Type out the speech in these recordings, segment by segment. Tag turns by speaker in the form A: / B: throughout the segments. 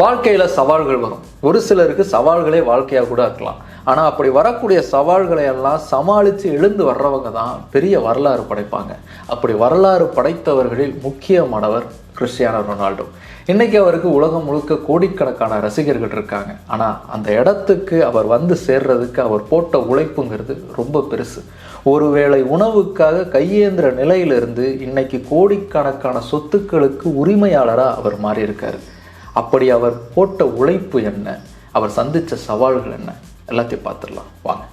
A: வாழ்க்கையில் சவால்கள் வரும். ஒரு சிலருக்கு சவால்களே வாழ்க்கையாக கூட இருக்கலாம். ஆனால் அப்படி வரக்கூடிய சவால்களை எல்லாம் சமாளித்து எழுந்து வர்றவங்க தான் பெரிய வரலாறு படைப்பாங்க. அப்படி வரலாறு படைத்தவர்களில் முக்கியமானவர் கிறிஸ்டியானோ ரொனால்டோ. இன்றைக்கி அவருக்கு உலகம் முழுக்க கோடிக்கணக்கான ரசிகர்கள் இருக்காங்க. ஆனால் அந்த இடத்துக்கு அவர் வந்து சேர்றதுக்கு அவர் போட்ட உழைப்புங்கிறது ரொம்ப பெருசு. ஒருவேளை உணவுக்காக கையேந்திர நிலையிலிருந்து இன்னைக்கு கோடிக்கணக்கான சொத்துக்களுக்கு உரிமையாளராக அவர் மாறியிருக்காரு. அப்படி அவர் போட்ட உழைப்பு என்ன? அவர் சந்தித்த சவால்கள் என்ன? எல்லாத்தையும் பார்த்துடலாம். வாங்க.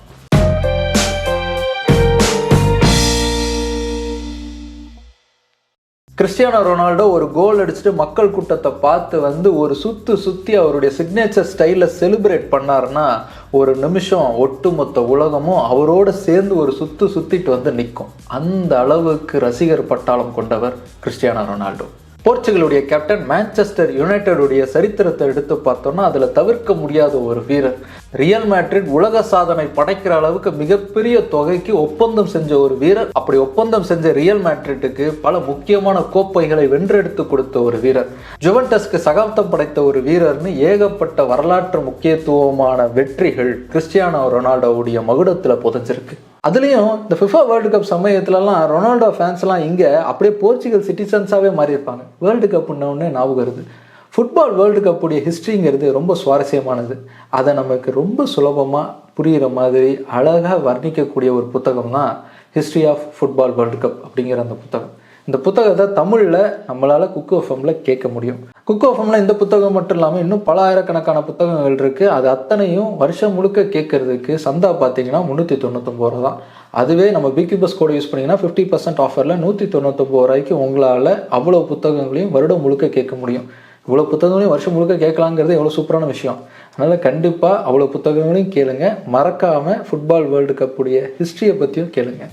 A: கிறிஸ்டியானோ ரொனால்டோ ஒரு கோல் அடிச்சுட்டு மக்கள் கூட்டத்தை பார்த்து வந்து ஒரு சுத்து சுத்தி அவருடைய சிக்னேச்சர் ஸ்டைலில் செலிப்ரேட் பண்ணாருன்னா ஒரு நிமிஷம் ஒட்டுமொத்த உலகமும் அவரோட சேர்ந்து ஒரு சுத்து சுத்திட்டு வந்து நிற்கும். அந்த அளவுக்கு ரசிகர் பட்டாளம் கொண்டவர் கிறிஸ்டியானோ ரொனால்டோ. போர்ச்சுகலுடைய கேப்டன் மான்செஸ்டர் யுனைடெடுடைய சரித்திரத்தை எடுத்து பார்த்தோம்னா அதில் தவிர்க்க முடியாத ஒரு வீரர். ரியல் மேட்ரிட் உலக சாதனை படைக்கிற அளவுக்கு மிகப்பெரிய தொகைக்கு ஒப்பந்தம் செஞ்ச ஒரு வீரர். அப்படி ஒப்பந்தம் செஞ்ச ரியல் மேட்ரிட்டுக்கு பல முக்கியமான கோப்பைகளை வென்றெடுத்து கொடுத்த ஒரு வீரர். ஜுவன்டஸ்க்கு சகாப்தம் படைத்த ஒரு வீரர்னு ஏகப்பட்ட வரலாற்று முக்கியத்துவமான வெற்றிகள் கிறிஸ்டியானோ ரொனால்டோவுடைய மகுடத்தில் புதஞ்சிருக்கு. அதுலேயும் இந்த ஃபிஃபா வேர்ல்டு கப் சமயத்துலலாம் ரொனால்டோ ஃபேன்ஸ்லாம் இங்கே அப்படியே போர்ச்சுகல் சிட்டிசன்ஸாகவே மாறி இருப்பாங்க வேர்ல்டு கப்புன்னொன்னே ஞாபகம் வருது. ஃபுட்பால் வேர்ல்டு கப்புடைய ஹிஸ்ட்ரிங்கிறது ரொம்ப சுவாரஸ்யமானது. அதை நமக்கு ரொம்ப சுலபமாக புரிகிற மாதிரி அழகாக வர்ணிக்கக்கூடிய ஒரு புத்தகம் தான் history of football world cup அப்படிங்கிற அந்த புத்தகம். இந்த புத்தகத்தை தமிழில் நம்மளால் குக்கு எஃப்எம்மில் கேட்க முடியும். குக்கு எஃப்எம்மில் இந்த புத்தகம் மட்டும் இல்லாமல் இன்னும் பல ஆயிரக்கணக்கான புத்தகங்கள் இருக்குது அது அத்தனையும் வருஷம் முழுக்க கேட்கறதுக்கு சந்தா பார்த்தீங்கன்னா முந்நூற்றி தொண்ணூத்தொம்பது ரூபா தான். அதுவே நம்ம பிகி பஸ் கோடை யூஸ் பண்ணிங்கன்னா ஃபிஃப்டி பர்சன்ட் ஆஃபரில் நூற்றி தொண்ணூத்தொம்பது ரூபாய்க்கு உங்களால் அவ்வளோ புத்தகங்களையும் வருடம் முழுக்க கேட்க முடியும். இவ்வளோ புத்தகங்களையும் வருஷம் முழுக்க கேட்கலாங்கிறது எவ்வளோ சூப்பரான விஷயம். அதனால் கண்டிப்பாக அவ்வளோ புத்தகங்களையும் கேளுங்க. மறக்காமல் ஃபுட்பால் வேர்ல்டு கப்புடைய ஹிஸ்ட்ரியை பற்றியும் கேளுங்க.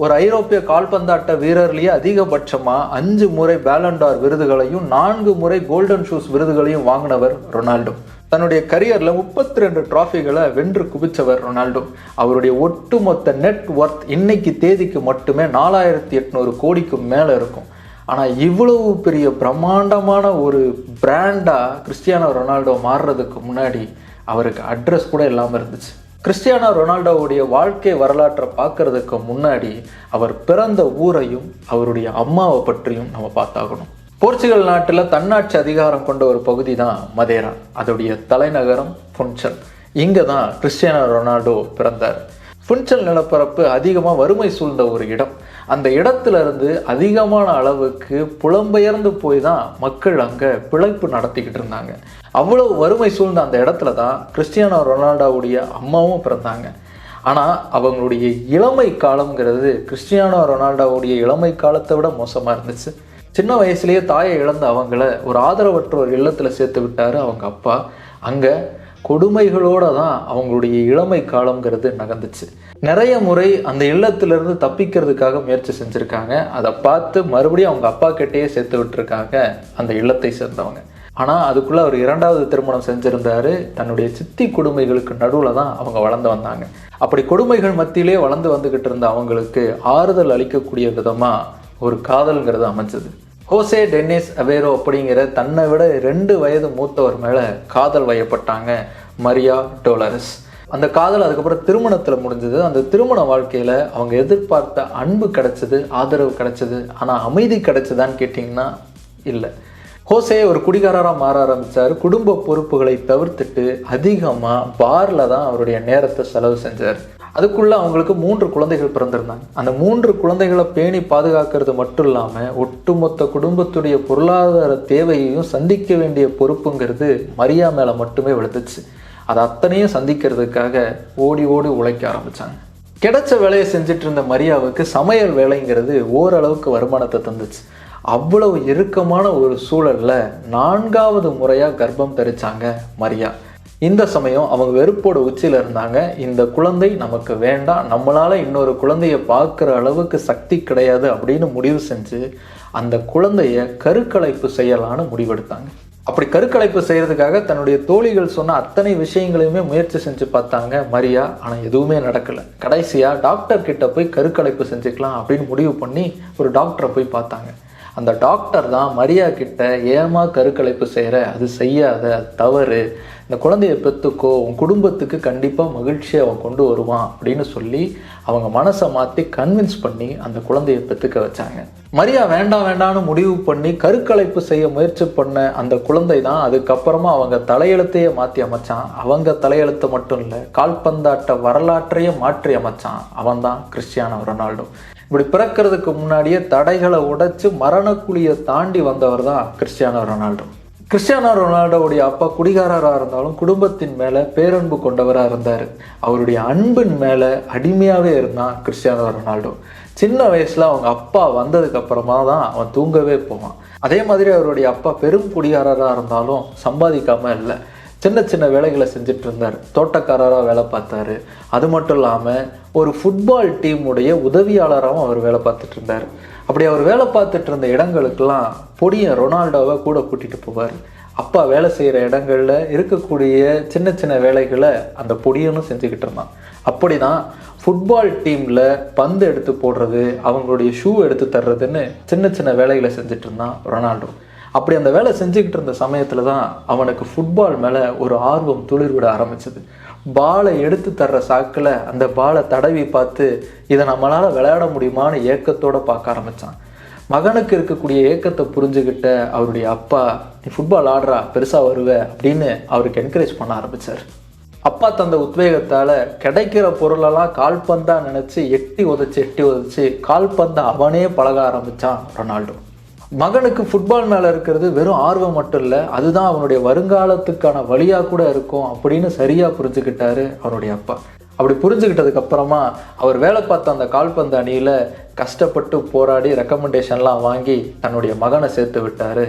A: ஒரு ஐரோப்பிய கால்பந்தாட்ட வீரர்லேயே அதிகபட்சமாக அஞ்சு முறை பேலண்டார் விருதுகளையும் நான்கு முறை கோல்டன் ஷூஸ் விருதுகளையும் வாங்கினவர் ரொனால்டோ. தன்னுடைய கரியரில் முப்பத்தி ரெண்டு டிராஃபிகளை வென்று குவிச்சவர் ரொனால்டோ. அவருடைய ஒட்டுமொத்த நெட் ஒர்த் இன்னைக்கு தேதிக்கு மட்டுமே நாலாயிரத்தி எட்நூறு கோடிக்கு மேலே இருக்கும். ஆனால் இவ்வளவு பெரிய பிரம்மாண்டமான ஒரு பிராண்டாக கிறிஸ்டியானோ ரொனால்டோ மாறுறதுக்கு முன்னாடி அவருக்கு அட்ரஸ் கூட இல்லாமல் இருந்துச்சு. கிறிஸ்டியானோ ரொனால்டோவுடைய வாழ்க்கை வரலாற்றை பார்க்கறதுக்கு முன்னாடி அவர் பிறந்த ஊரையும் அவருடைய அம்மாவை பற்றியும் நம்ம பார்த்தாகணும். போர்ச்சுகல் நாட்டில் தன்னாட்சி அதிகாரம் கொண்ட ஒரு பகுதி தான் மதேரா. அதோடைய தலைநகரம் புன்சல். இங்கே தான் கிறிஸ்டியானோ ரொனால்டோ பிறந்தார். புன்சல் நிலப்பரப்பு அதிகமாக வறுமை சூழ்ந்த ஒரு இடம். அந்த இடத்துல இருந்து அதிகமான அளவுக்கு புலம்பெயர்ந்து போய் தான் மக்கள் அங்கே பிழைப்பு நடத்திக்கிட்டு இருந்தாங்க. அவ்வளவு வறுமை சூழ்ந்த அந்த இடத்துல தான் கிறிஸ்டியானோ ரொனால்டோவுடைய அம்மாவும் பிறந்தாங்க. ஆனால் அவங்களுடைய இளமை காலம்ங்கிறது கிறிஸ்டியானோ ரொனால்டோவுடைய இளமை காலத்தை விட மோசமாக இருந்துச்சு. சின்ன வயசுலேயே தாயை இழந்த அவங்கள ஒரு ஆதரவற்ற ஒரு இல்லத்தில் சேர்த்து விட்டார் அவங்க அப்பா. அங்கே கொடுமைகளோடு தான் அவங்களுடைய இளமை காலம்ங்கிறது நகர்ந்துச்சு. நிறைய முறை அந்த இல்லத்திலிருந்து தப்பிக்கிறதுக்காக முயற்சி செஞ்சுருக்காங்க. அதை பார்த்து மறுபடியும் அவங்க அப்பா கிட்டேயே சேர்த்து விட்டுருக்காங்க அந்த இல்லத்தை சேர்ந்தவங்க. ஆனால் அதுக்குள்ளே அவர் இரண்டாவது திருமணம் செஞ்சுருந்தாரு. தன்னுடைய சித்தி கொடுமைகளுக்கு நடுவில் தான் அவங்க வளர்ந்து வந்தாங்க. அப்படி கொடுமைகள் மத்தியிலே வளர்ந்து வந்துக்கிட்டு இருந்த அவங்களுக்கு ஆறுதல் அளிக்கக்கூடிய விதமாக ஒரு காதல்ங்கிறது அமைஞ்சது. ஹோசே டென்னிஸ் அவேரோ அப்படிங்கிற தன்னை விட ரெண்டு வயது மூத்தவர் மேலே காதல் வயப்பட்டாங்க மரியா டோலரஸ். அந்த காதல் அதுக்கப்புறம் திருமணத்தில் முடிஞ்சது. அந்த திருமண வாழ்க்கையில் அவங்க எதிர்பார்த்த அன்பு கிடைச்சது ஆதரவு கிடைச்சது ஆனால் அமைதி கிடைச்சதான்னு கேட்டிங்கன்னா இல்லை. ஹோசே ஒரு குடிகாரராக மாற ஆரம்பித்தார் குடும்ப பொறுப்புகளை தவிர்த்துட்டு அதிகமாக பாரில் தான் அவருடைய நேரத்தை செலவு செஞ்சார். அதுக்குள்ளே அவங்களுக்கு மூன்று குழந்தைகள் பிறந்திருந்தாங்க. அந்த மூன்று குழந்தைகளை பேணி பாதுகாக்கிறது மட்டும் இல்லாமல் ஒட்டுமொத்த குடும்பத்துடைய பொருளாதார தேவையையும் சந்திக்க வேண்டிய பொறுப்புங்கிறது மரியா மேலே மட்டுமே விழுந்துச்சு. அது அத்தனையும் சந்திக்கிறதுக்காக ஓடி ஓடி உழைக்க ஆரம்பித்தாங்க கிடைச்ச வேலையை செஞ்சுட்டு இருந்த மரியாவுக்கு சமையல் வேலைங்கிறது ஓரளவுக்கு வருமானத்தை தந்துச்சு. அவ்வளவு இறுக்கமான ஒரு சூழலில் நான்காவது முறையாக கர்ப்பம் தரிச்சாங்க மரியா. இந்த சமயம் அவங்க வெறுப்போட உச்சியில் இருந்தாங்க. இந்த குழந்தை நமக்கு வேண்டாம். நம்மளால் இன்னொரு குழந்தைய பார்க்குற அளவுக்கு சக்தி கிடையாது அப்படின்னு முடிவு செஞ்சு அந்த குழந்தைய கருக்கலைப்பு செய்யலான்னு முடிவெடுத்தாங்க. அப்படி கருக்கலைப்பு செய்கிறதுக்காக தன்னுடைய தோழிகள் சொன்ன அத்தனை விஷயங்களையுமே முயற்சி செஞ்சு பார்த்தாங்க மரியா. ஆனால் எதுவுமே நடக்கலை. கடைசியாக டாக்டர் கிட்ட போய் கருக்கலைப்பு செஞ்சுக்கலாம் அப்படின்னு முடிவு பண்ணி ஒரு டாக்டரை போய் பார்த்தாங்க. அந்த டாக்டர் தான் மரியா கிட்ட ஏமா கருக்கலைப்பு செய்கிற அது செய்யாத அது தவறு. இந்த குழந்தைய பெற்றுக்கோ உன் குடும்பத்துக்கு கண்டிப்பாக மகிழ்ச்சியை அவன் கொண்டு வருவான் அப்படின்னு சொல்லி அவங்க மனசை மாற்றி கன்வின்ஸ் பண்ணி அந்த குழந்தைய பெற்றுக்க வச்சாங்க. மரியா வேண்டாம் வேண்டாம்னு முடிவு பண்ணி கருக்கலைப்பு செய்ய முயற்சி பண்ண அந்த குழந்தை தான் அதுக்கப்புறமா அவங்க தலையெழுத்தையே மாற்றி அமைச்சான். அவங்க தலையெழுத்து மட்டும் இல்லை கால்பந்தாட்ட வரலாற்றையே மாற்றி அமைச்சான். அவன் தான் கிறிஸ்டியானோ ரொனால்டோ. இப்படி பிறக்கிறதுக்கு முன்னாடியே தடைகளை உடைச்சு மரணக்குழியை தாண்டி வந்தவர் தான் கிறிஸ்டியானோ ரொனால்டோ. கிறிஸ்டியானோ ரொனால்டோவுடைய அப்பா குடிகாரராக இருந்தாலும் குடும்பத்தின் மேலே பேரன்பு கொண்டவராக இருந்தார். அவருடைய அன்பின் மேலே அடிமையாகவே இருந்தான் கிறிஸ்டியானோ ரொனால்டோ. சின்ன வயசில் அவங்க அப்பா வந்ததுக்கு அப்புறமா தான் அவன் தூங்கவே போவான். அதே மாதிரி அவருடைய அப்பா பெரும் குடிகாரராக இருந்தாலும் சம்பாதிக்காமல் இல்லை. சின்ன சின்ன வேலைகளை செஞ்சுட்டு இருந்தார். தோட்டக்காரராக வேலை பார்த்தாரு. அது மட்டும் இல்லாமல் ஒரு ஃபுட்பால் டீமுடைய உதவியாளராகவும் அவர் வேலை பார்த்துட்டு இருந்தார். அப்படி அவர் வேலை பார்த்துட்டு இருந்த இடங்களுக்கெல்லாம் பொடியன் ரொனால்டோவை கூட கூட்டிகிட்டு போவார். அப்பா வேலை செய்கிற இடங்களில் இருக்கக்கூடிய சின்ன சின்ன வேலைகளை அந்த பொடியனும் செஞ்சுக்கிட்டு இருந்தான். அப்படி தான் ஃபுட்பால் டீமில் பந்து எடுத்து போடுறது அவங்களுடைய ஷூ எடுத்து தர்றதுன்னு சின்ன சின்ன வேலைகளை செஞ்சுட்டு இருந்தான் ரொனால்டோ. அப்படி அந்த வேலை செஞ்சுக்கிட்டு இருந்த சமயத்தில் தான் அவனுக்கு ஃபுட்பால் மேலே ஒரு ஆர்வம் துளிர்விட ஆரம்பிச்சது. பாலை எடுத்து தர்ற சாக்கில் அந்த பாலை தடவி பார்த்து இதை நம்மளால் விளையாட முடியுமான்னு ஏக்கத்தோடு பார்க்க ஆரம்பித்தான் மகனுக்கு இருக்கக்கூடிய ஏக்கத்தை புரிஞ்சுக்கிட்ட அவருடைய அப்பா நீ ஃபுட்பால் ஆடுறா பெருசாக வருவ அப்படின்னு அவருக்கு என்கரேஜ் பண்ண ஆரம்பித்தார் அப்பா தந்த உத்வேகத்தால் கிடைக்கிற பொருளெல்லாம் கால்பந்தாக நினச்சி எட்டி உதச்சி எட்டி உதச்சி கால்பந்தை அவனே பழக ஆரம்பித்தான் ரொனால்டோ. மகனுக்கு ஃபுட்பால் மேலே இருக்கிறது வெறும் ஆர்வம் மட்டும் இல்லை அதுதான் அவனுடைய வருங்காலத்துக்கான வழியாக கூட இருக்கும் அப்படின்னு சரியாக புரிஞ்சுக்கிட்டாரு அவனுடைய அப்பா. அப்படி புரிஞ்சுக்கிட்டதுக்கு அப்புறமா அவர் வேலை பார்த்த அந்த கால்பந்து அணியில் கஷ்டப்பட்டு போராடி ரெக்கமெண்டேஷன்லாம் வாங்கி தன்னுடைய மகனை சேர்த்து விட்டார்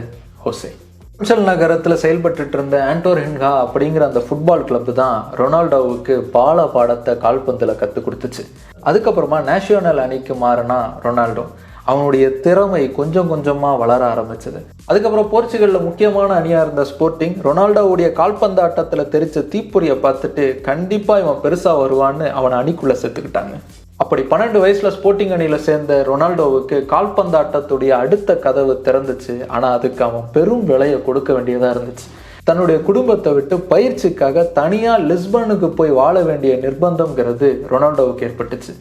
A: ஹோசே. அம்சல் நகரத்தில் செயல்பட்டுட்டு இருந்த ஆண்டோரின்ஹா அப்படிங்கிற அந்த ஃபுட்பால் கிளப் தான் ரொனால்டோவுக்கு பால பாடத்தை கால்பந்தில் கற்றுக் கொடுத்துச்சு. அதுக்கப்புறமா நேஷனல் அணிக்கு மாறினா ரொனால்டோ. அவனுடைய திறமை கொஞ்சம் கொஞ்சமாக வளர ஆரம்பிச்சது. அதுக்கப்புறம் போர்ச்சுகலில் முக்கியமான அணியாக இருந்த ஸ்போர்ட்டிங் ரொனால்டோவுடைய கால்பந்து ஆட்டத்தில் தெரிச்ச தீப்பொறியை பார்த்துட்டு கண்டிப்பாக இவன் பெருசாக வருவான்னு அவனை அணிக்குள்ளே சேர்த்துக்கிட்டாங்க அப்படி பன்னெண்டு வயசில் ஸ்போர்ட்டிங் அணியில் சேர்ந்த ரொனால்டோவுக்கு கால்பந்தாட்டத்துடைய அடுத்த கதவு திறந்துச்சு. ஆனால் அதுக்கு அவன் பெரும் விலையை கொடுக்க வேண்டியதாக இருந்துச்சு. தன்னுடைய குடும்பத்தை விட்டு பயிற்சிக்காக தனியாக லிஸ்பனுக்கு போய் வாழ வேண்டிய நிர்பந்தங்கிறது ரொனால்டோவுக்கு ஏற்பட்டுச்சு.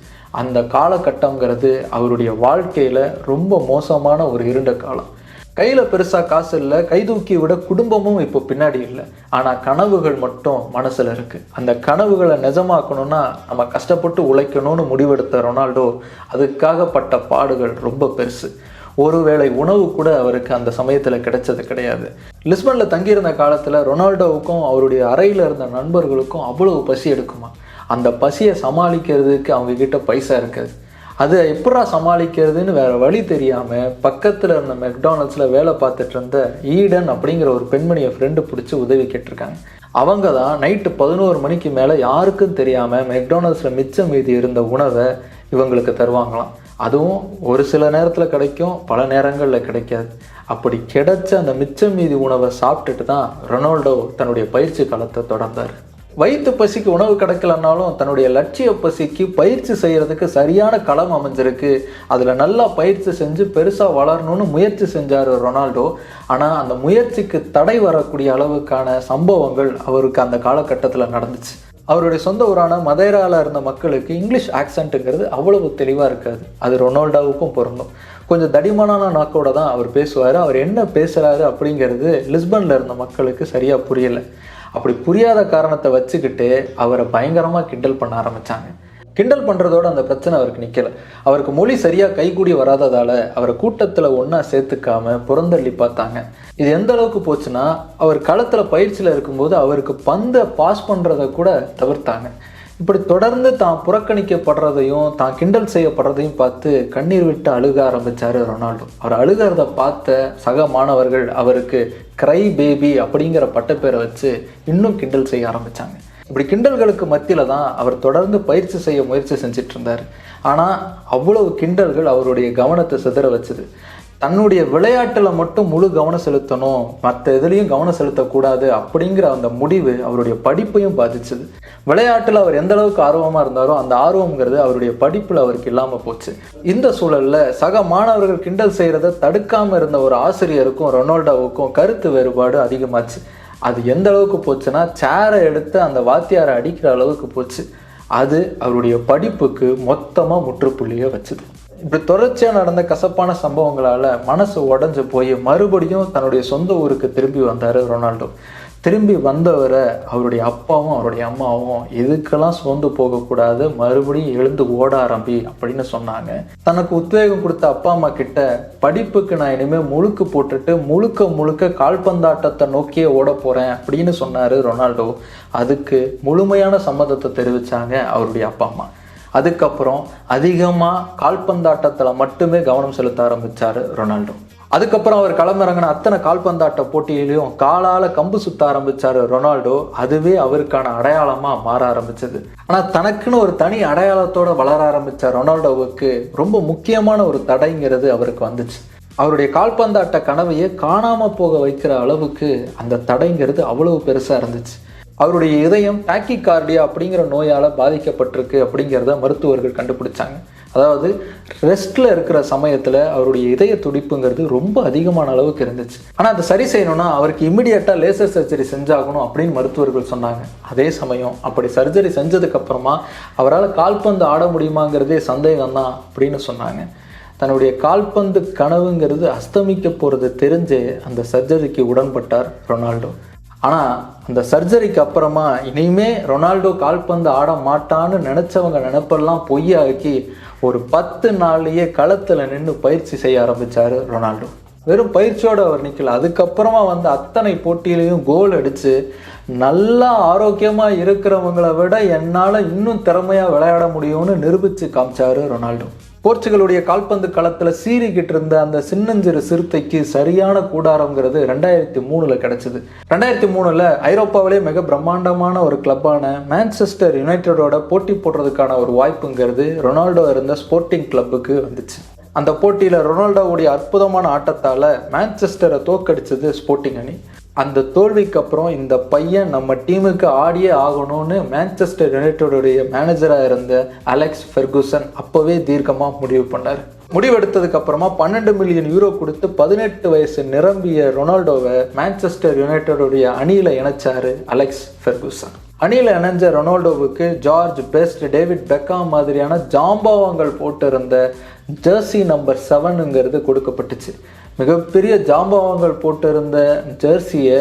A: அந்த காலகட்டங்கிறது அவருடைய வாழ்க்கையில் ரொம்ப மோசமான ஒரு இருண்ட காலம். கையில் பெருசாக காசு இல்லை கைதூக்கி விட குடும்பமும் இப்போ பின்னாடி இல்லை. ஆனால் கனவுகள் மட்டும் மனசில் இருக்குது அந்த கனவுகளை நிஜமாக்கணும்னா நம்ம கஷ்டப்பட்டு உழைக்கணும்னு முடிவெடுத்த ரொனால்டோ அதுக்காக பட்ட பாடுகள் ரொம்ப பெருசு. ஒருவேளை உணவு கூட அவருக்கு அந்த சமயத்தில் கிடைச்சது கிடையாது. லிஸ்பனில் தங்கியிருந்த காலத்தில் ரொனால்டோவுக்கும் அவருடைய அறையில் இருந்த நண்பர்களுக்கும் அவ்வளவு பசி எடுக்குமா? அந்த பசியை சமாளிக்கிறதுக்கு அவங்கக்கிட்ட பைசா இருக்காது. அது எப்படா சமாளிக்கிறதுன்னு வேறு வழி தெரியாமல் பக்கத்தில் இருந்த மெக்டானல்ட்ஸில் வேலை பார்த்துட்டு இருந்த ஈடன் அப்படிங்கிற ஒரு பெண்மணியை ஃப்ரெண்டு பிடிச்சி உதவி கேட்டிருக்காங்க. அவங்க தான் நைட்டு பதினோரு மணிக்கு மேலே யாருக்கும் தெரியாமல் மெக்டானல்ட்ஸில் மிச்சம் மீதி இருந்த உணவை இவங்களுக்கு தருவாங்களாம். அதுவும் ஒரு சில நேரத்தில் கிடைக்கும் பல நேரங்களில் கிடைக்காது. அப்படி கிடைச்ச அந்த மிச்சம் மீதி உணவை சாப்பிட்டுட்டு தான் ரொனால்டோ தன்னுடைய பயிற்சி காலத்தை தொடர்ந்தார். வயிற்று பசிக்கு உணவு கிடைக்கலனாலும் தன்னுடைய லட்சிய பசிக்கு பயிற்சி செய்கிறதுக்கு சரியான களம் அமைஞ்சிருக்கு. அதில் நல்லா பயிற்சி செஞ்சு பெருசாக வளரணும்னு முயற்சி செஞ்சார் ரொனால்டோ. ஆனால் அந்த முயற்சிக்கு தடை வரக்கூடிய அளவுக்கான சம்பவங்கள் அவருக்கு அந்த காலகட்டத்தில் நடந்துச்சு. அவருடைய சொந்த ஊரான மதேராவில் இருந்த மக்களுக்கு இங்கிலீஷ் ஆக்சண்ட்டுங்கிறது அவ்வளவு தெளிவாக இருக்காது. அது ரொனால்டோவுக்கும் பொருந்தும். கொஞ்சம் தடிமனான நாக்கோட தான் அவர் பேசுவார். அவர் என்ன பேசுகிறாரு அப்படிங்கிறது லிஸ்பனில் இருந்த மக்களுக்கு சரியாக புரியலை. அப்படி புரியாத காரணத்தை வச்சுக்கிட்டு அவரை பயங்கரமாக கிண்டல் பண்ண ஆரம்பித்தாங்க கிண்டல் பண்ணுறதோட அந்த பிரச்சனை அவருக்கு நிற்கலை அவருக்கு மொழி சரியாக கைகூடி வராததால் அவரை கூட்டத்தில் ஒன்றா சேர்த்துக்காம புறந்தள்ளி பார்த்தாங்க. இது எந்த அளவுக்கு போச்சுன்னா அவர் களத்தில் பயிற்சியில் இருக்கும்போது அவருக்கு பந்தை பாஸ் பண்ணுறதை கூட தவிர்த்தாங்க. இப்படி தொடர்ந்து தான் புறக்கணிக்கப்படுறதையும் தான் கிண்டல் செய்யப்படுறதையும் பார்த்து கண்ணீர் விட்டு அழுக ஆரம்பித்தார் ரொனால்டோ. அவர் அழுகிறத பார்த்த சக மாணவர்கள் அவருக்கு க்ரை பேபி அப்படிங்கிற பட்டப்பேரை வச்சு இன்னும் கிண்டல் செய்ய ஆரம்பித்தாங்க இப்படி கிண்டல்களுக்கு மத்தியில் தான் அவர் தொடர்ந்து பயிற்சி செய்ய முயற்சி செஞ்சிட்டு இருந்தார் ஆனால் அவ்வளவு கிண்டல்கள் அவருடைய கவனத்தை சிதற வச்சுது. தன்னுடைய விளையாட்டில் மட்டும் முழு கவனம் செலுத்தணும் மற்ற இதுலேயும் கவனம் செலுத்தக்கூடாது அப்படிங்கிற அந்த முடிவு அவருடைய படிப்பையும் பாதிச்சுது. விளையாட்டில் அவர் எந்த அளவுக்கு ஆர்வமாக இருந்தாரோ அந்த ஆர்வம்ங்கிறது அவருடைய படிப்பில் அவருக்கு இல்லாமல் போச்சு. இந்த சூழலில் சக மாணவர்கள் கிண்டல் செய்கிறத தடுக்காமல் இருந்த ஒரு ஆசிரியருக்கும் ரொனால்டோவுக்கும் கருத்து வேறுபாடு அதிகமாச்சு. அது எந்த அளவுக்கு போச்சுன்னா சேரை எடுத்து அந்த வாத்தியாரை அடிக்கிற அளவுக்கு போச்சு. அது அவருடைய படிப்புக்கு மொத்தமாக முற்றுப்புள்ளியை வச்சுது. இப்படி தொடர்ச்சியாக நடந்த கசப்பான சம்பவங்களால் மனசு உடஞ்சு போய் மறுபடியும் தன்னுடைய சொந்த ஊருக்கு திரும்பி வந்தார் ரொனால்டோ. திரும்பி வந்தவரை அவருடைய அப்பாவும் அவருடைய அம்மாவும் எதுக்கெல்லாம் சோர்ந்து போகக்கூடாது மறுபடியும் எழுந்து ஓட ஆரம்பி அப்படின்னு சொன்னாங்க. தனக்கு உத்வேகம் கொடுத்த அப்பா அம்மா கிட்ட படிப்புக்கு நான் இனிமேல் முழுக்கு போட்டுட்டு முழுக்க முழுக்க கால்பந்தாட்டத்தை நோக்கியே ஓட போகிறேன் அப்படின்னு சொன்னார் ரொனால்டோ. அதுக்கு முழுமையான சம்மதத்தை தெரிவித்தாங்க அவருடைய அப்பா அம்மா. அதுக்கப்புறம் அதிகமாக கால்பந்தாட்டத்தில் மட்டுமே கவனம் செலுத்த ஆரம்பித்தார் ரொனால்டோ. அதுக்கப்புறம் அவர் களமிறங்கின அத்தனை கால்பந்தாட்ட போட்டியிலையும் காலால் கம்பு சுத்த ஆரம்பித்தார் ரொனால்டோ. அதுவே அவருக்கான அடையாளமாக மாற ஆரம்பிச்சது. ஆனால் தனக்குன்னு ஒரு தனி அடையாளத்தோட வளர ஆரம்பித்த ரொனால்டோவுக்கு ரொம்ப முக்கியமான ஒரு தடைங்கிறது அவருக்கு வந்துச்சு. அவருடைய கால்பந்தாட்ட கனவையே காணாமல் போக வைக்கிற அளவுக்கு அந்த தடைங்கிறது அவ்வளவு பெருசாக இருந்துச்சு. அவருடைய இதயம் டாக்கி கார்டியா அப்படிங்கிற நோயால் பாதிக்கப்பட்டிருக்கு அப்படிங்கிறத மருத்துவர்கள் கண்டுபிடிச்சாங்க. அதாவது ரெஸ்ட்டில் இருக்கிற சமயத்தில் அவருடைய இதய துடிப்புங்கிறது ரொம்ப அதிகமான அளவுக்கு இருந்துச்சு. ஆனால் அதை சரி செய்யணும்னா அவருக்கு இமிடியேட்டாக லேசர் சர்ஜரி செஞ்சாகணும் அப்படின்னு மருத்துவர்கள் சொன்னாங்க. அதே சமயம் அப்படி சர்ஜரி செஞ்சதுக்கப்புறமா அவரால் கால்பந்து ஆட முடியுமாங்கிறதே சந்தேகம் தான் அப்படின்னு சொன்னாங்க. தன்னுடைய கால்பந்து கனவுங்கிறது அஸ்தமிக்க போகிறது தெரிஞ்சு அந்த சர்ஜரிக்கு உடன்பட்டார் ரொனால்டோ. ஆனால் அந்த சர்ஜரிக்கு அப்புறமா இனிமே ரொனால்டோ கால்பந்து ஆட மாட்டான்னு நினச்சவங்க நினப்பெல்லாம் பொய்யாக்கி ஒரு பத்து நாள்லேயே களத்தில் நின்று பயிற்சி செய்ய ஆரம்பிச்சாரு ரொனால்டோ. வெறும் பயிற்சியோடு அவர் நிற்கல அதுக்கப்புறமா வந்து அத்தனை போட்டியிலையும் கோல் அடித்து நல்லா ஆரோக்கியமாக இருக்கிறவங்கள விட என்னால் இன்னும் திறமையாக விளையாட முடியும்னு நிரூபித்து காமிச்சார் ரொனால்டோ. போர்ச்சுகலுடைய கால்பந்து களத்தில் சீறிக்கிட்டு இருந்த அந்த சின்னஞ்சிறு சிறுத்தைக்கு சரியான கூடாரங்கிறது ரெண்டாயிரத்தி மூணில் கிடச்சிது. ரெண்டாயிரத்தி மூணில் ஐரோப்பாவிலே மிக பிரம்மாண்டமான ஒரு கிளப்பான மான்செஸ்டர் யுனைடெடோட போட்டி போடுறதுக்கான ஒரு வாய்ப்புங்கிறது ரொனால்டோ இருந்த ஸ்போர்ட்டிங் கிளப்புக்கு வந்துச்சு. அந்த போட்டியில் ரொனால்டோவுடைய அற்புதமான ஆட்டத்தால் மான்செஸ்டரை தோக்கடிச்சது ஸ்போர்ட்டிங் அணி. அந்த தோல்விக்கு அப்புறம் இந்த பையன் நம்ம டீமுக்கு ஆடியே ஆகணும்னு மேன்செஸ்டர் யுனைடெடுடைய மேனேஜராக இருந்த அலெக்ஸ் ஃபெர்குசன் அப்போவே தீர்க்கமாக முடிவு பண்ணார். முடிவெடுத்ததுக்கு அப்புறமா பன்னெண்டு மில்லியன் யூரோ கொடுத்து பதினெட்டு வயசு நிரம்பிய ரொனால்டோவை மேன்செஸ்டர் யுனைடெடுடைய அணியில் இணைச்சாரு அலெக்ஸ் ஃபெர்குசன் அணியில் இணைஞ்ச ரொனால்டோவுக்கு ஜார்ஜ் பெஸ்ட் டேவிட் பெக்காம் மாதிரியான ஜாம்பவாங்கள் போட்டிருந்த ஜெர்சி நம்பர் செவனுங்கிறது கொடுக்கப்பட்டுச்சு. மிகப்பெரிய ஜாம்பவாங்கள் போட்டிருந்த ஜெர்சியை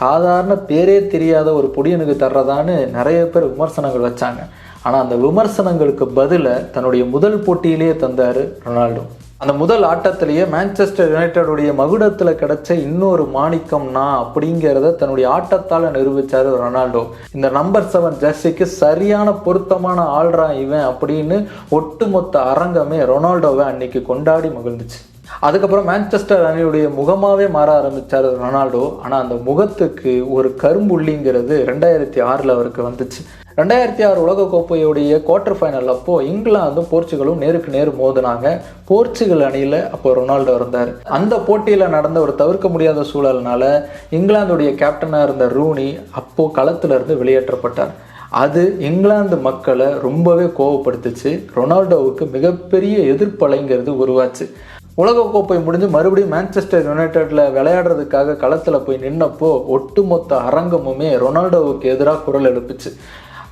A: சாதாரண பேரே தெரியாத ஒரு பொடியனுக்கு தர்றதான்னு நிறைய பேர் விமர்சனங்கள் வச்சாங்க. ஆனால் அந்த விமர்சனங்களுக்கு பதிலை தன்னுடைய முதல் போட்டியிலேயே தந்தார் ரொனால்டோ. அந்த முதல் ஆட்டத்திலேயே மேன்செஸ்டர் யுனைடெடுடைய மகுடத்தில் கிடைச்ச இன்னொரு மாணிக்கம்னா அப்படிங்கிறத தன்னுடைய ஆட்டத்தால் நிரூபித்தார் ரொனால்டோ. இந்த நம்பர் செவன் ஜெர்சிக்கு சரியான பொருத்தமான ஆள்றா இவன் அப்படின்னு ஒட்டுமொத்த அரங்கமே ரொனால்டோவை அன்னைக்கு கொண்டாடி மகிழ்ந்துச்சு. அதுக்கப்புறம் மேன்செஸ்டர் அணியுடைய முகமாகவே மாற ஆரம்பித்தார் ரொனால்டோ. ஆனால் அந்த முகத்துக்கு ஒரு கரும்புள்ளிங்கிறது ரெண்டாயிரத்தி ஆறில் அவருக்கு வந்துச்சு. ரெண்டாயிரத்தி ஆறு உலகக்கோப்பையுடைய குவார்டர் ஃபைனல் அப்போது இங்கிலாந்தும் போர்ச்சுகலும் நேருக்கு நேர் மோதினாங்க. போர்ச்சுகல் அணியில் அப்போ ரொனால்டோ இருந்தார். அந்த போட்டியில் நடந்த ஒரு தவிர்க்க முடியாத சூழல்னால இங்கிலாந்துடைய கேப்டனாக இருந்த ரூனி அப்போது களத்திலிருந்து வெளியேற்றப்பட்டார். அது இங்கிலாந்து மக்களை ரொம்பவே கோவப்படுத்துச்சு. ரொனால்டோவுக்கு மிகப்பெரிய எதிர்ப்பலைங்கிறது உருவாச்சு. உலகக்கோப்பை முடிஞ்சு மறுபடியும் மான்செஸ்டர் யுனைடெட்ல விளையாடுறதுக்காக களத்தில் போய் நின்னப்போ ஒட்டுமொத்த அரங்கமுமே ரொனால்டோவுக்கு எதிராக குரல் எழுப்புச்சு.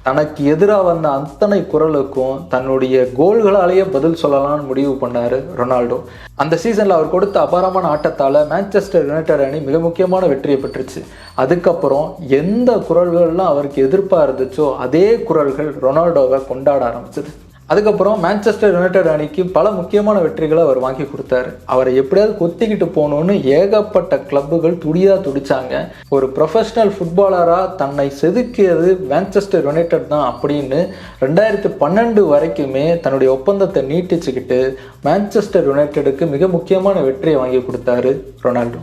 A: தனக்கு எதிராக வந்த அத்தனை குரலுக்கும் தன்னுடைய கோல்களாலேயே பதில் சொல்லலாம்னு முடிவு பண்ணார் ரொனால்டோ. அந்த சீசனில் அவர் கொடுத்த அபாரமான ஆட்டத்தால் மேன்செஸ்டர் யுனைடெட் அணி மிக முக்கியமான வெற்றியை பெற்றுச்சு. அதுக்கப்புறம் எந்த குரல்கள்லாம் அவருக்கு எதிர்ப்பாக இருந்துச்சோ அதே குரல்கள் ரொனால்டோவை கொண்டாட ஆரம்பிச்சது. அதுக்கப்புறம் மேன்செஸ்டர் யுனைடெட் அணிக்கு பல முக்கியமான வெற்றிகளை அவர் வாங்கி கொடுத்தாரு. அவரை எப்படியாவது கொத்திக்கிட்டு போகணும்னு ஏகப்பட்ட கிளப்புகள் துடியா துடிச்சாங்க. ஒரு ப்ரொஃபஷனல் ஃபுட்பாலராக தன்னை செதுக்கியது மேன்செஸ்டர் யுனைடெட் தான் அப்படின்னு ரெண்டாயிரத்தி பன்னெண்டு வரைக்குமே தன்னுடைய ஒப்பந்தத்தை நீட்டிச்சுக்கிட்டு மேன்செஸ்டர் யுனைடெடுக்கு மிக முக்கியமான வெற்றியை வாங்கி கொடுத்தாரு ரொனால்டோ.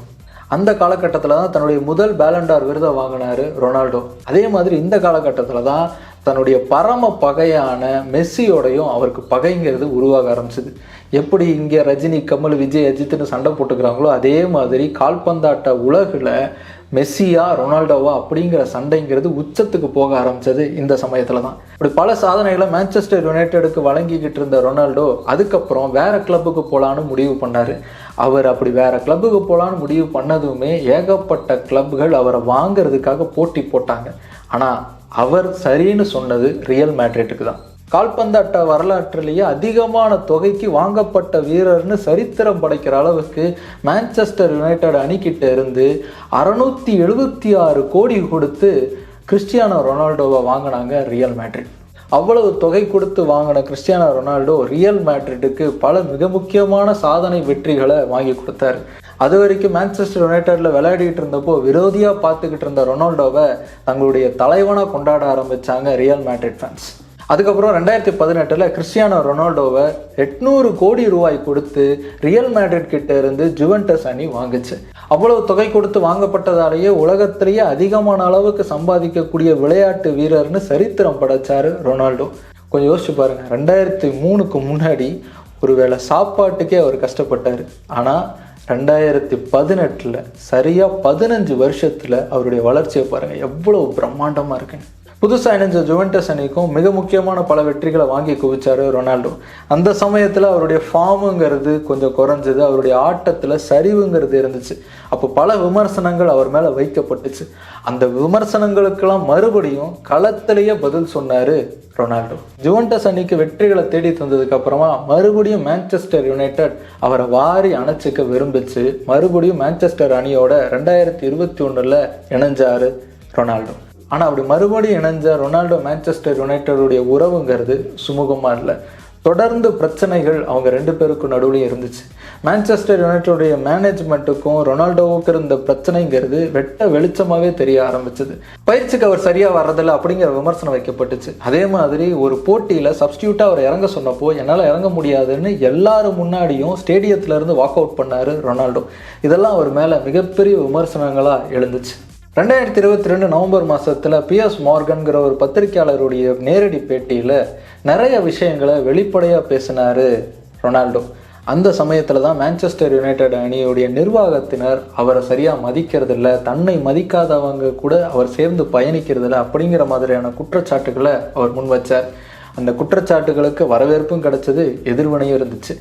A: அந்த காலகட்டத்தில் தான் தன்னுடைய முதல் பேலண்டார் விருதை வாங்கினார் ரொனால்டோ. அதே மாதிரி இந்த காலகட்டத்தில் தான் தன்னுடைய பரம பகையான மெஸ்ஸியோடையும் அவருக்கு பகைங்கிறது உருவாக ஆரம்பிச்சது. எப்படி இங்கே ரஜினி கமல் விஜய் அஜித்னு சண்டை போட்டுக்கிறாங்களோ அதே மாதிரி கால்பந்தாட்ட உலகில் மெஸ்ஸியா ரொனால்டோவா அப்படிங்கிற சண்டைங்கிறது உச்சத்துக்கு போக ஆரம்பிச்சது இந்த சமயத்தில் தான். இப்படி பல சாதனைகளை மேன்செஸ்டர் யுனைடெடுக்கு வழங்கிக்கிட்டு இருந்த ரொனால்டோ அதுக்கப்புறம் வேற கிளப்புக்கு போகலான்னு முடிவு பண்ணார். அவர் அப்படி வேற கிளப்புக்கு போகலான்னு முடிவு பண்ணதுமே ஏகப்பட்ட கிளப்புகள் அவரை வாங்குறதுக்காக போட்டி போட்டாங்க. ஆனால் அவர் சரின்னு சொன்னது ரியல் மேட்ரிட்டுக்கு தான். கால்பந்தாட்ட வரலாற்றிலேயே அதிகமான தொகைக்கு வாங்கப்பட்ட வீரர்னு சரித்திரம் படைக்கிற அளவுக்கு மான்செஸ்டர் யுனைடெட் அணிக்கிட்ட இருந்து அறநூற்றி எழுபத்தி ஆறு கோடி கொடுத்து கிறிஸ்டியானோ ரொனால்டோவை வாங்கினாங்க ரியல் மேட்ரிட் அவ்வளவு தொகை கொடுத்து வாங்கின கிறிஸ்டியானோ ரொனால்டோ ரியல் மேட்ரிட்டுக்கு பல மிக முக்கியமான சாதனை வெற்றிகளை வாங்கி கொடுத்தாரு. அது வரைக்கும் மேன்செஸ்டர் யுனைடெட்ல விளையாடிட்டு இருந்தப்போ விரோதியாக பார்த்துக்கிட்டு இருந்த ரொனால்டோவை தங்களுடைய தலைவனாக கொண்டாட ஆரம்பிச்சாங்க ரியல் மேட்ரிட் ஃபேன்ஸ் அதுக்கப்புறம் ரெண்டாயிரத்தி பதினெட்டில் கிறிஸ்டியானோ ரொனால்டோவை எட்நூறு கோடி ரூபாய் கொடுத்து ரியல் மேட்ரிட் கிட்ட இருந்து ஜுவன்டஸ் அணி வாங்குச்சு. அவ்வளவு தொகை கொடுத்து வாங்கப்பட்டதாலேயே உலகத்திலேயே அதிகமான அளவுக்கு சம்பாதிக்கக்கூடிய விளையாட்டு வீரர்னு சரித்திரம் படைச்சாரு ரொனால்டோ. கொஞ்சம் யோசிச்சு பாருங்க ரெண்டாயிரத்தி மூணுக்கு முன்னாடி ஒருவேளை சாப்பாட்டுக்கே அவர் கஷ்டப்பட்டார். ஆனால் ரெண்டாயிரத்தி பதினெட்டில் சரியாக பதினஞ்சு வருஷத்தில் அவருடைய வளர்ச்சியை பாருங்கள் எவ்வளோ பிரம்மாண்டமாக இருக்குன்னு. புதுசாக இணைஞ்ச ஜுவென்டஸ் அணிக்கும் மிக முக்கியமான பல வெற்றிகளை வாங்கி குவிச்சாரு ரொனால்டோ. அந்த சமயத்தில் அவருடைய ஃபார்முங்கிறது கொஞ்சம் குறைஞ்சது அவருடைய ஆட்டத்தில் சரிவுங்கிறது இருந்துச்சு. அப்போ பல விமர்சனங்கள் அவர் மேலே வைக்கப்பட்டுச்சு. அந்த விமர்சனங்களுக்கெல்லாம் மறுபடியும் களத்திலேயே பதில் சொன்னார் ரொனால்டோ. ஜுவன்டஸ் அணிக்கு வெற்றிகளை தேடி தந்ததுக்கு அப்புறமா மறுபடியும் மேன்செஸ்டர் யுனைடெட் அவரை வாரி அணைச்சிக்க விரும்பிச்சு மறுபடியும் மேன்செஸ்டர் அணியோட ரெண்டாயிரத்தி இருபத்தி ஒன்றில் இணைஞ்சார் ரொனால்டோ. ஆனால் அப்படி மறுபடியும் இணைஞ்ச ரொனால்டோ மேன்செஸ்டர் யுனைடெடுடைய உறவுங்கிறது சுமூகமாக இல்லை. தொடர்ந்து பிரச்சனைகள் அவங்க ரெண்டு பேருக்கும் நடுவுலையும் இருந்துச்சு. மேன்செஸ்டர் யுனைட்டோடைய மேனேஜ்மெண்ட்டுக்கும் ரொனால்டோவுக்கு இருந்த பிரச்சனைங்கிறது வெட்ட வெளிச்சமாகவே தெரிய ஆரம்பிச்சது. பயிற்சிக்கு அவர் சரியாக வர்றதில்ல அப்படிங்கிற விமர்சனம் வைக்கப்பட்டுச்சு. அதே மாதிரி ஒரு போட்டியில் சப்ஸ்டியூட்டாக அவர் இறங்க சொன்னப்போ என்னால் இறங்க முடியாதுன்னு எல்லாரும் முன்னாடியும் ஸ்டேடியத்திலேருந்து வாக் அவுட் பண்ணார் ரொனால்டோ. இதெல்லாம் அவர் மேலே மிகப்பெரிய விமர்சனங்களாக எழுந்துச்சு. ரெண்டாயிரத்தி இருபத்தி ரெண்டு நவம்பர் மாதத்தில் பிஎஸ் மார்கன்கிற ஒரு பத்திரிகையாளருடைய நேரடி பேட்டியில் நிறைய விஷயங்களை வெளிப்படையாக பேசினார் ரொனால்டோ. அந்த சமயத்தில் தான் மான்செஸ்டர் யுனைடெட் அணியுடைய நிர்வாகத்தினர் அவரை சரியாக மதிக்கிறதில்ல தன்னை மதிக்காதவங்க கூட அவர் சேர்ந்து பயணிக்கிறதில்ல அப்படிங்கிற மாதிரியான குற்றச்சாட்டுகளை அவர் முன் வச்சார். அந்த குற்றச்சாட்டுகளுக்கு வரவேற்பும் கிடச்சிது எதிர்வினையும் இருந்துச்சு.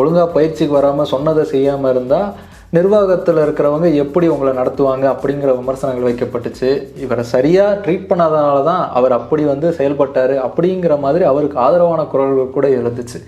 A: ஒழுங்காக பயிற்சிக்கு வராமல் சொன்னதை செய்யாமல் இருந்தால் நிர்வாகத்தில் இருக்கிறவங்க எப்படி உங்களை நடத்துவாங்க அப்படிங்கிற விமர்சனங்கள் வைக்கப்பட்டுச்சு. இவரை சரியாக ட்ரீட் பண்ணாதனால தான் அவர் அப்படி வந்து செயல்பட்டார் அப்படிங்கிற மாதிரி அவருக்கு ஆதரவான குரல்கள் கூட எழுந்துச்சு.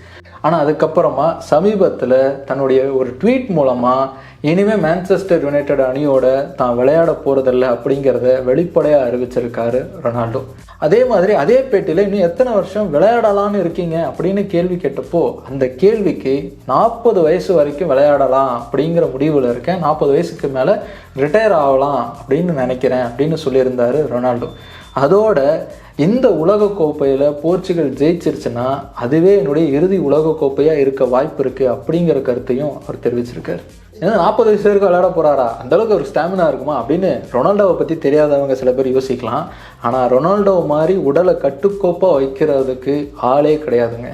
A: ஆனால் அதுக்கப்புறமா சமீபத்தில் தன்னுடைய ஒரு ட்வீட் மூலமாக இனிமேல் மான்செஸ்டர் யுனைடெட் அணியோட தான் விளையாட போகிறதில்ல அப்படிங்கிறத வெளிப்படையாக அறிவிச்சிருக்காரு ரொனால்டோ. அதே மாதிரி அதே பேட்டியில் இன்னும் எத்தனை வருஷம் விளையாடலாம்னு இருக்கீங்க அப்படின்னு கேள்வி கேட்டப்போ அந்த கேள்விக்கு நாற்பது வயசு வரைக்கும் விளையாடலாம் அப்படிங்கிற முடிவில் இருக்கேன். நாற்பது வயசுக்கு மேலே ரிட்டையர் ஆகலாம் அப்படின்னு நினைக்கிறேன் அப்படின்னு சொல்லியிருந்தாரு ரொனால்டோ. அதோட இந்த உலகக்கோப்பையில் போர்ச்சுகல் ஜெயிச்சிருச்சுன்னா அதுவே என்னுடைய இறுதி உலகக்கோப்பையாக இருக்க வாய்ப்பு இருக்குது அப்படிங்கிற கருத்தையும் அவர் தெரிவிச்சிருக்கார். ஏன்னா நாற்பது வயசு வரைக்கும் விளையாட போகிறாரா அந்தளவுக்கு ஒரு ஸ்டாமினா இருக்குமா? அப்படின்னு ரொனால்டோவை பற்றி தெரியாதவங்க சில பேர் யோசிக்கலாம். ஆனால் ரொனால்டோ மாதிரி உடலை கட்டுக்கோப்பாக வைக்கிறதுக்கு ஆளே கிடையாதுங்க.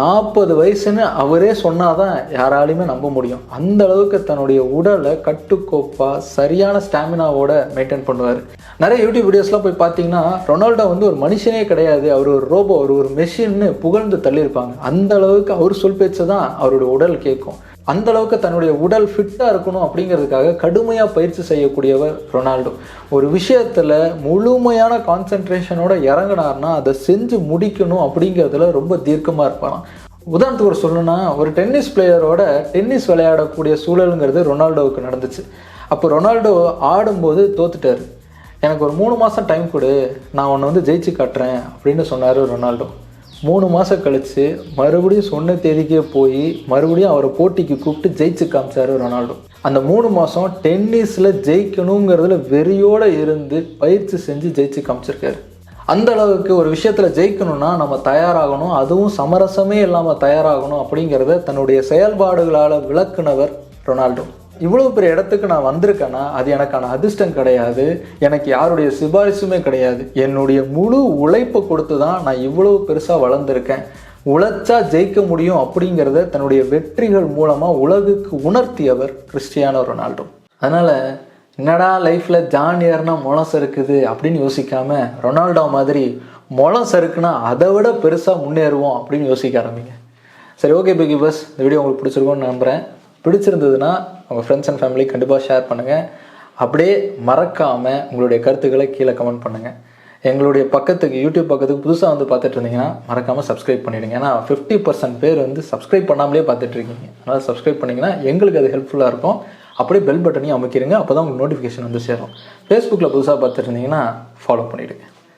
A: நாற்பது வயசுன்னு அவரே சொன்னால் தான் யாராலையுமே நம்ப முடியும். அந்த அளவுக்கு தன்னுடைய உடலை கட்டுக்கோப்பாக சரியான ஸ்டாமினாவோட மெயின்டைன் பண்ணுவார். நிறைய யூடியூப் வீடியோஸ்லாம் போய் பார்த்தீங்கன்னா ரொனால்டோ வந்து ஒரு மனுஷனே கிடையாது. அவர் ஒரு ரோபோ அவர் ஒரு மெஷின்னு புகழ்ந்து தள்ளியிருப்பாங்க. அந்த அளவுக்கு அவர் சொல் பேச்சு தான் அவருடைய உடல் கேட்கும். அந்த அளவுக்கு தன்னுடைய உடல் ஃபிட்டாக இருக்கணும் அப்படிங்கிறதுக்காக கடுமையாக பயிற்சி செய்யக்கூடியவர் ரொனால்டோ. ஒரு விஷயத்தில் முழுமையான கான்சென்ட்ரேஷனோட இறங்கினார்னா அதை செஞ்சு முடிக்கணும் அப்படிங்கிறதுல ரொம்ப தீர்க்கமாக இருப்பாராம். உதாரணத்துக்கு ஒரு சொல்லணும்னா ஒரு டென்னிஸ் பிளேயரோட டென்னிஸ் விளையாடக்கூடிய சூழலுங்கிறது ரொனால்டோவுக்கு நடந்துச்சு. அப்போ ரொனால்டோ ஆடும்போது தோத்துட்டார். எனக்கு ஒரு மூணு மாதம் டைம் கொடு நான் உன்னை வந்து ஜெயிச்சு காட்டுறேன் அப்படின்னு சொன்னார் ரொனால்டோ. மூணு மாதம் கழித்து மறுபடியும் சொன்ன தேதிக்கே போய் மறுபடியும் அவரை போட்டிக்கு கூப்பிட்டு ஜெயிச்சு காமிச்சார் ரொனால்டோ. அந்த மூணு மாதம் டென்னிஸில் ஜெயிக்கணுங்கிறதுல வெறியோடு இருந்து பயிற்சி செஞ்சு ஜெயிச்சு காமிச்சிருக்காரு. அந்த அளவுக்கு ஒரு விஷயத்தில் ஜெயிக்கணும்னா நம்ம தயாராகணும். அதுவும் சமரசமே இல்லாமல் தயாராகணும் அப்படிங்கிறத தன்னுடைய செயல்பாடுகளால் விளக்குனவர் ரொனால்டோ. இவ்வளோ பெரிய இடத்துக்கு நான் வந்திருக்கேன்னா அது எனக்கான அதிர்ஷ்டம் கிடையாது. எனக்கு யாருடைய சிபாரிசுமே கிடையாது. என்னுடைய முழு உழைப்பை கொடுத்து தான் நான் இவ்வளோ பெருசாக வளர்ந்துருக்கேன். உழைச்சா ஜெயிக்க முடியும் அப்படிங்கிறத தன்னுடைய வெற்றிகள் மூலமாக உலகுக்கு உணர்த்தியவர் கிறிஸ்டியானோ ரொனால்டோ. அதனால் என்னடா லைஃப்பில் ஜான் ஏர்னா முளம் சறுக்குது? அப்படின்னு யோசிக்காம ரொனால்டோ மாதிரி முளம் சறுக்குனா அதை விட பெருசாக முன்னேறுவோம் அப்படின்னு யோசிக்க ஆரம்பிங்க. சரி ஓகே பிகி பஸ் இந்த வீடியோ உங்களுக்கு பிடிச்சிருக்கோன்னு நம்புகிறேன் பிடிச்சிருந்ததுன்னா உங்கள் ஃப்ரெண்ட்ஸ் அண்ட் ஃபேமிலி கண்டிப்பாக ஷேர் பண்ணுங்கள் அப்படியே மறக்காமல் உங்களுடைய கருத்துக்களை கீழே கமெண்ட் பண்ணுங்கள் எங்களுடைய பக்கத்துக்கு யூடியூப் பக்கத்துக்கு புதுசாக வந்து பார்த்துட்டு இருந்தீங்கன்னா மறக்காமல் சப்ஸ்கிரைப் பண்ணிவிடுங்க ஏன்னா ஃபிஃப்டி பர்சன்ட் பேர் வந்து சப்ஸ்கிரைப் பண்ணாமலே பார்த்துட்டு இருக்கீங்க. அதனால் சப்ஸ்கிரைப் பண்ணிங்கன்னா எங்களுக்கு அது ஹெல்ப்ஃபுல்லாக இருக்கும். அப்படியே பெல் பட்டனையும் அமைக்கிறீங்க அப்போ தான் உங்களுக்கு நோட்டிஃபிகேஷன் வந்து சேரும். ஃபேஸ்புக்கில் புதுசாக பார்த்துட்டு இருந்தீங்கன்னா ஃபாலோ பண்ணிவிடுங்க